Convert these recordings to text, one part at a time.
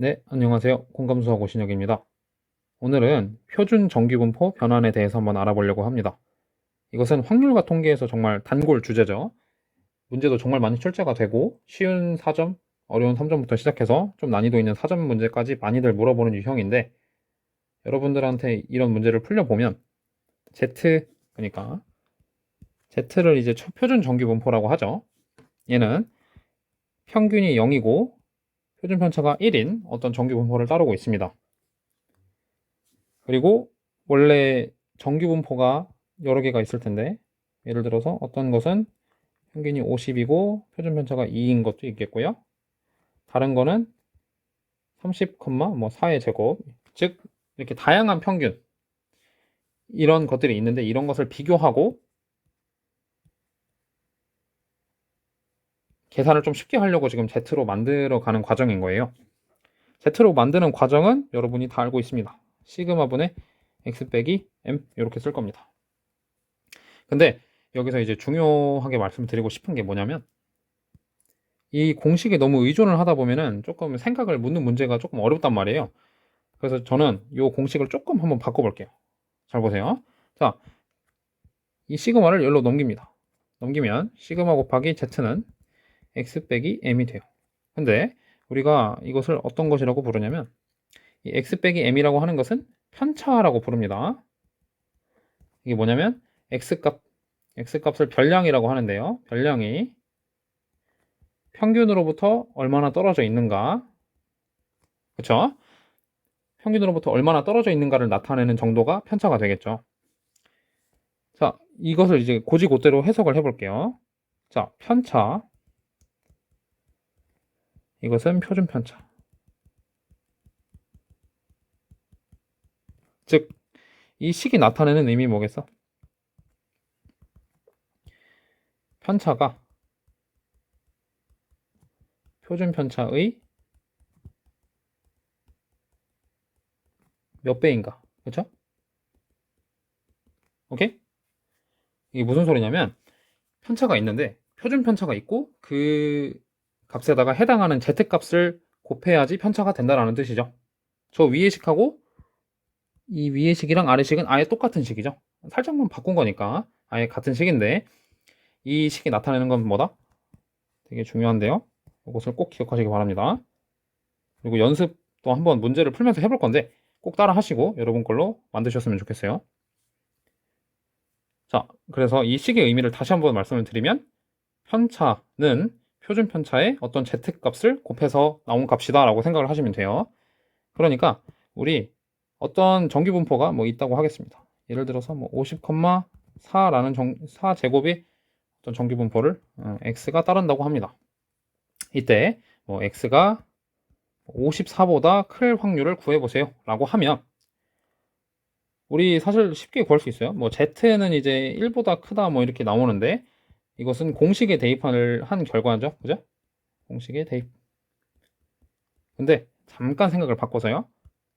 네, 안녕하세요. 공감수학 오신혁입니다. 오늘은 표준 정기분포 변환에 대해서 한번 알아보려고 합니다. 이것은 확률과 통계에서 정말 단골 주제죠. 문제도 정말 많이 출제가 되고 쉬운 4점, 어려운 3점부터 시작해서 좀 난이도 있는 4점 문제까지 많이들 물어보는 유형인데 여러분들한테 이런 문제를 풀려보면 Z, 그러니까 Z를 이제 초- 표준 정기분포라고 하죠. 얘는 평균이 0이고 표준 편차가 1인 어떤 정규 분포를 따르고 있습니다. 그리고 원래 정규 분포가 여러 개가 있을 텐데 예를 들어서 어떤 것은 평균이 50이고 표준 편차가 2인 것도 있겠고요. 다른 거는 30, 뭐 4의 제곱 즉 이렇게 다양한 평균 이런 것들이 있는데 이런 것을 비교하고 계산을 좀 쉽게 하려고 지금 Z로 만들어 가는 과정인 거예요. Z로 만드는 과정은 여러분이 다 알고 있습니다. 시그마 분의 x 빼기 m 이렇게 쓸 겁니다. 근데 여기서 이제 중요하게 말씀드리고 싶은 게 뭐냐면 이 공식에 너무 의존을 하다 보면은 조금 생각을 묻는 문제가 조금 어렵단 말이에요. 그래서 저는 이 공식을 조금 한번 바꿔볼게요. 잘 보세요. 자, 이 시그마를 열로 넘깁니다. 넘기면 시그마 곱하기 z는 x 빼기 m이 돼요. 근데 우리가 이것을 어떤 것이라고 부르냐면 이 x 빼기 m이라고 하는 것은 편차라고 부릅니다. 이게 뭐냐면 x 값 x 값을 별량이라고 하는데요. 별량이 평균으로부터 얼마나 떨어져 있는가 그쵸? 평균으로부터 얼마나 떨어져 있는가를 나타내는 정도가 편차가 되겠죠. 자, 이것을 이제 고지고대로 해석을 해볼게요. 자, 편차 이것은 표준 편차. 즉, 이 식이 나타내는 의미 뭐겠어? 편차가 표준 편차의 몇 배인가? 그렇죠? 오케이? 이게 무슨 소리냐면 편차가 있는데 표준 편차가 있고 그 값에다가 해당하는 z 값을 곱해야지 편차가 된다라는 뜻이죠. 저 위의 식하고 이 위의 식이랑 아래 식은 아예 똑같은 식이죠. 살짝만 바꾼 거니까 아예 같은 식인데 이 식이 나타내는 건 뭐다? 되게 중요한데요. 이것을 꼭 기억하시기 바랍니다. 그리고 연습도 한번 문제를 풀면서 해볼 건데 꼭 따라 하시고 여러분 걸로 만드셨으면 좋겠어요. 자, 그래서 이 식의 의미를 다시 한번 말씀을 드리면 편차는 표준 편차의 어떤 z 값을 곱해서 나온 값이다 라고 생각을 하시면 돼요. 그러니까 우리 어떤 정규 분포가 뭐 있다고 하겠습니다. 예를 들어서 뭐 50,4라는 정, 4제곱이 어떤 정규 분포를 어, x가 따른다고 합니다. 이때 뭐 x가 54보다 클 확률을 구해보세요 라고 하면 우리 사실 쉽게 구할 수 있어요. 뭐 z는 이제 1보다 크다 뭐 이렇게 나오는데 이것은 공식에 대입을 한 결과죠. 그죠? 공식에 대입. 근데 잠깐 생각을 바꿔서요.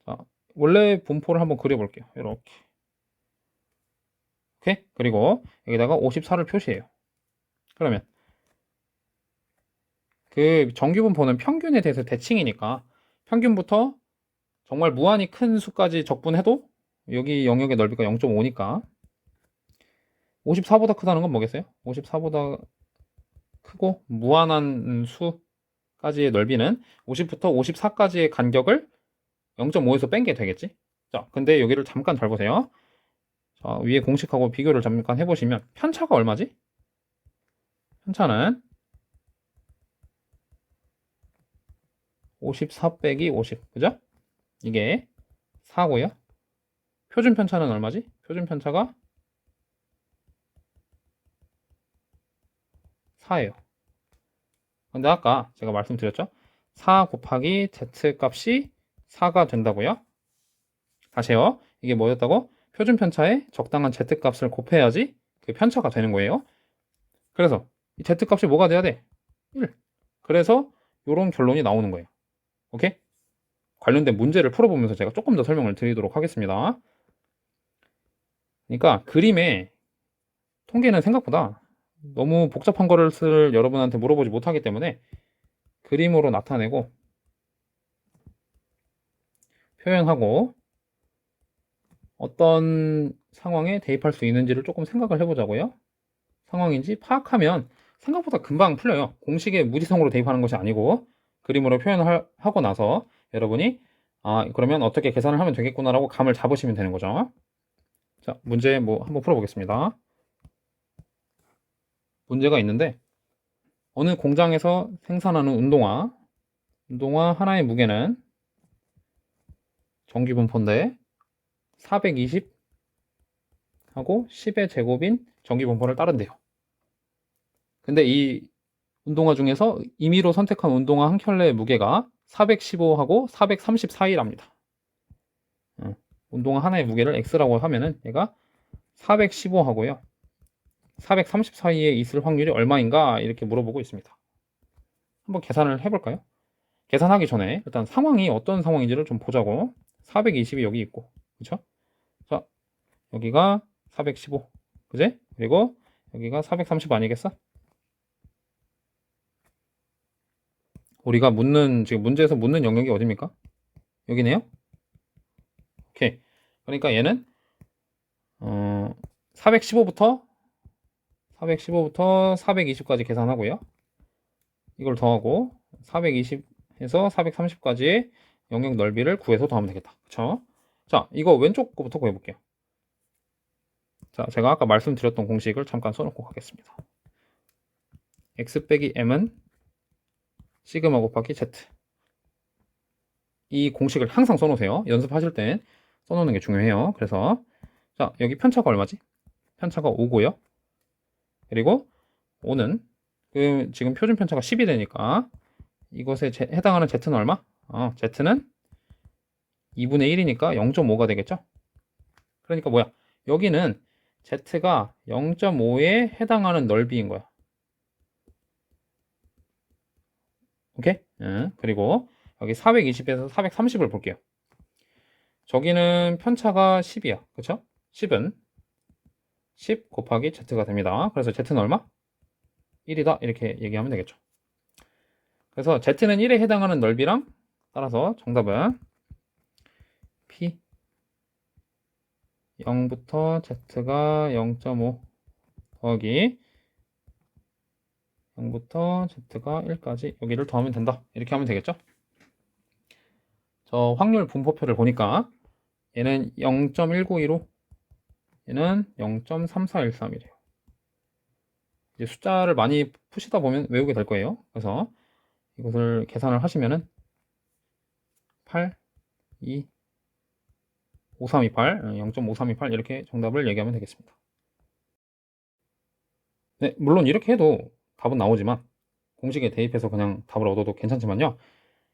자, 원래 분포를 한번 그려볼게요. 이렇게. 오케이? 그리고 여기다가 54를 표시해요. 그러면 그 정규 분포는 평균에 대해서 대칭이니까 평균부터 정말 무한히 큰 수까지 적분해도 여기 영역의 넓이가 0.5니까 54보다 크다는 건 뭐겠어요? 54보다 크고 무한한 수까지의 넓이는 50부터 54까지의 간격을 0.5에서 뺀 게 되겠지? 자, 근데 여기를 잠깐 잘 보세요. 자, 위에 공식하고 비교를 잠깐 해보시면 편차가 얼마지? 편차는 54 빼기 50, 그죠? 이게 4고요. 표준 편차는 얼마지? 표준 편차가 4예요. 근데 아까 제가 말씀드렸죠? 4 곱하기 z 값이 4가 된다고요? 다시요. 이게 뭐였다고? 표준 편차에 적당한 z 값을 곱해야지 그 편차가 되는 거예요. 그래서 이 z 값이 뭐가 돼야 돼? 1. 그래서 이런 결론이 나오는 거예요. 오케이? 관련된 문제를 풀어보면서 제가 조금 더 설명을 드리도록 하겠습니다. 그러니까 그림에 통계는 생각보다 너무 복잡한 쓸 여러분한테 물어보지 못하기 때문에 그림으로 나타내고 표현하고 어떤 상황에 대입할 수 있는지를 조금 생각을 해보자고요. 상황인지 파악하면 생각보다 금방 풀려요. 공식에 무지성으로 대입하는 것이 아니고 그림으로 표현하고 나서 여러분이 아 그러면 어떻게 계산을 하면 되겠구나라고 감을 잡으시면 되는 거죠. 자 문제 뭐 한번 풀어보겠습니다. 문제가 있는데 어느 공장에서 생산하는 운동화 운동화 하나의 무게는 전기분포인데 420 하고 10의 제곱인 전기분포를 따른대요. 근데 이 운동화 중에서 임의로 선택한 운동화 한 켤레의 무게가 415하고 434이랍니다. 어, 운동화 하나의 무게를 x라고 하면은 얘가 415하고요. 430 사이에 있을 확률이 얼마인가 이렇게 물어보고 있습니다. 한번 계산을 해볼까요? 계산하기 전에 일단 상황이 어떤 상황인지를 좀 보자고 420이 여기 있고 그쵸? 자 여기가 415 그제? 그리고 여기가 430 아니겠어? 우리가 묻는 지금 문제에서 묻는 영역이 어디입니까? 여기네요. 오케이. 그러니까 얘는 어 415부터 415부터 420까지 계산하고요. 이걸 더하고 420에서 430까지의 영역 넓이를 구해서 더하면 되겠다. 그쵸? 자, 이거 왼쪽 거부터 구해볼게요. 자, 제가 아까 말씀드렸던 공식을 잠깐 써놓고 가겠습니다. x 빼기 m은 시그마 곱하기 z. 이 공식을 항상 써놓으세요. 연습하실 땐 써놓는 게 중요해요. 그래서 자, 여기 편차가 얼마지? 편차가 5고요. 그리고 5는 그 지금 표준 편차가 10이 되니까 이것에 제, 해당하는 z는 얼마? 어, z는 2분의 1이니까 0.5가 되겠죠? 그러니까 뭐야? 여기는 z가 0.5에 해당하는 넓이인 거야. 오케이? 응. 그리고 여기 420에서 430을 볼게요. 저기는 편차가 10이야. 그쵸? 10은 10 곱하기 z가 됩니다. 그래서 z는 얼마? 1이다. 이렇게 얘기하면 되겠죠. 그래서 z는 1에 해당하는 넓이랑 따라서 정답은 p 0부터 z가 0.5 더하기 0부터 z가 1까지 여기를 더하면 된다. 이렇게 하면 되겠죠? 저 확률 분포표를 보니까 얘는 0.1915 얘는 0.3413이래요. 이제 숫자를 많이 푸시다 보면 외우게 될 거예요. 그래서 이것을 계산을 하시면은 8, 2, 5328, 0.5328 이렇게 정답을 얘기하면 되겠습니다. 네, 물론 이렇게 해도 답은 나오지만 공식에 대입해서 그냥 답을 얻어도 괜찮지만요.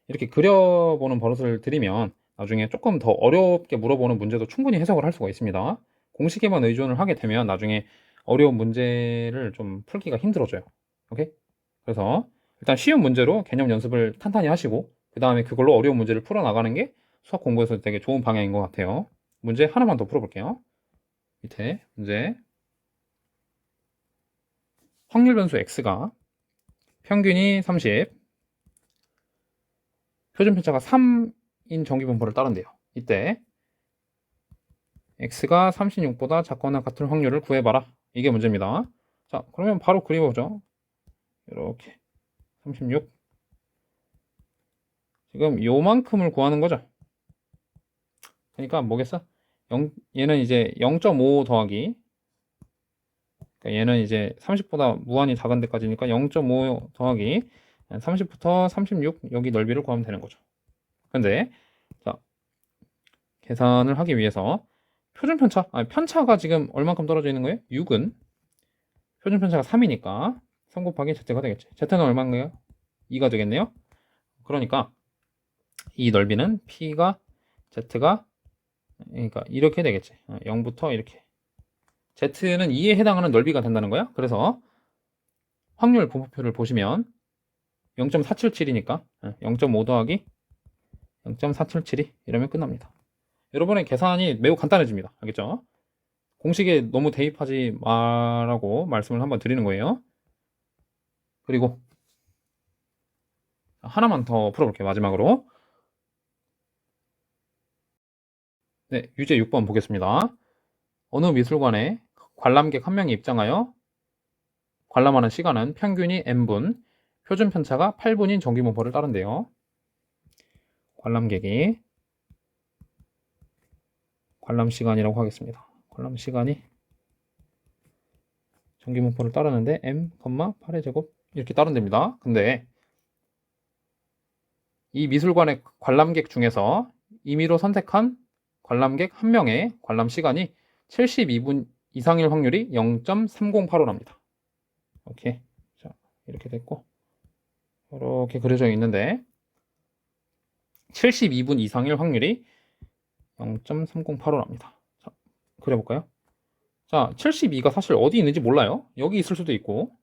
이렇게 그려보는 버릇을 들이면 나중에 조금 더 어렵게 물어보는 문제도 충분히 해석을 할 수가 있습니다. 공식에만 의존을 하게 되면 나중에 어려운 문제를 좀 풀기가 힘들어져요. 오케이? 그래서 일단 쉬운 문제로 개념 연습을 탄탄히 하시고 그 다음에 그걸로 어려운 문제를 풀어나가는 게 수학 공부에서 되게 좋은 방향인 것 같아요. 문제 하나만 더 풀어볼게요. 밑에 문제 확률 변수 x가 평균이 30 표준 편차가 3인 정기 분포를 따른대요. 이때 x가 36보다 작거나 같은 확률을 구해봐라. 이게 문제입니다. 자, 그러면 바로 그려보죠. 이렇게 36 지금 요만큼을 구하는 거죠. 그러니까 뭐겠어? 0, 얘는 이제 0.5 더하기 그러니까 얘는 이제 30보다 무한히 작은 데까지니까 0.5 더하기 30부터 36 여기 넓이를 구하면 되는 거죠. 근데 자 계산을 하기 위해서 표준 편차, 아니 편차가 지금 얼만큼 떨어져 있는 거예요? 6은 표준 편차가 3이니까 3 곱하기 z가 되겠지. z는 얼마인가요? 2가 되겠네요. 그러니까 이 넓이는 p가 z가 그러니까 이렇게 되겠지. 0부터 어, 이렇게. z는 2에 해당하는 넓이가 된다는 거야. 그래서 확률 분포표를 보시면 0.477이니까 0.5 어, 더하기 0.477이 이러면 끝납니다. 여러분의 계산이 매우 간단해집니다. 알겠죠? 공식에 너무 대입하지 말라고 말씀을 한번 드리는 거예요. 그리고 하나만 더 풀어볼게요. 마지막으로. 네, 유제 6번 보겠습니다. 어느 미술관에 관람객 한 명이 입장하여 관람하는 시간은 평균이 n분, 표준 편차가 8분인 정기분포를 따른대요. 관람객이 관람 시간이라고 하겠습니다. 관람 시간이 정기분포를 따르는데 m, 8의 제곱 이렇게 따른답니다. 근데 이 미술관의 관람객 중에서 임의로 선택한 관람객 한 명의 관람 시간이 72분 이상일 확률이 0.3085랍니다. 오케이. 자, 이렇게 됐고. 이렇게 그려져 있는데 72분 이상일 확률이 0.3085랍니다. 자, 그려볼까요? 자, 72가 사실 어디 있는지 몰라요. 여기 있을 수도 있고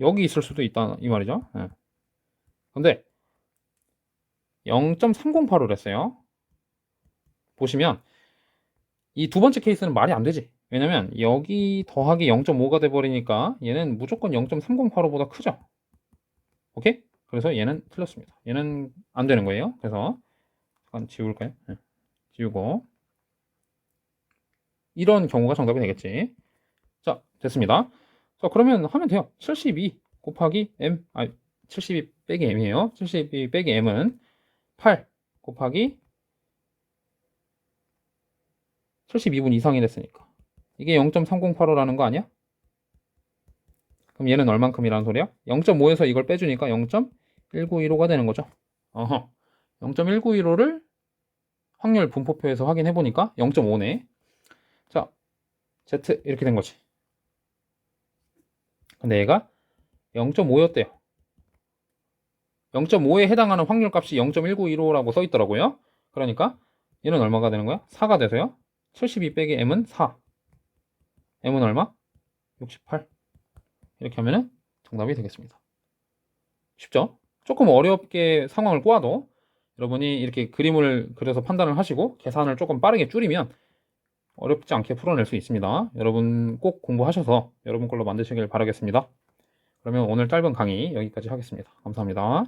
여기 있을 수도 있다 이 말이죠. 예. 근데 0.308을 했어요. 보시면 이 두 번째 케이스는 말이 안 되지. 왜냐면 여기 더하기 0.5가 돼버리니까 얘는 무조건 0.308보다 크죠. 오케이? 그래서 얘는 틀렸습니다. 얘는 안 되는 거예요. 그래서 잠깐 지울까요? 네. 지우고 이런 경우가 정답이 되겠지. 자, 됐습니다. 자, 그러면 하면 돼요. 72 곱하기 m, 아, 72 빼기 m이에요. 72 빼기 m은 8 곱하기 72분 이상이 됐으니까. 이게 0.3085라는 거 아니야? 그럼 얘는 얼만큼이라는 소리야? 0.5에서 이걸 빼주니까 0.1915가 되는 거죠. 어허. 0.1915를 확률 분포표에서 확인해 보니까 0.5네. 자, Z 이렇게 된 거지. 근데 얘가 0.5였대요. 0.5에 해당하는 확률 값이 0.1915라고 써 있더라고요. 그러니까 얘는 얼마가 되는 거야? 4가 돼서요. 72 빼기 m은 4. m은 얼마? 68. 이렇게 하면은 정답이 되겠습니다. 쉽죠? 조금 어렵게 상황을 꼬아도 여러분이 이렇게 그림을 그려서 판단을 하시고 계산을 조금 빠르게 줄이면 어렵지 않게 풀어낼 수 있습니다. 여러분 꼭 공부하셔서 여러분 걸로 만드시길 바라겠습니다. 그러면 오늘 짧은 강의 여기까지 하겠습니다. 감사합니다.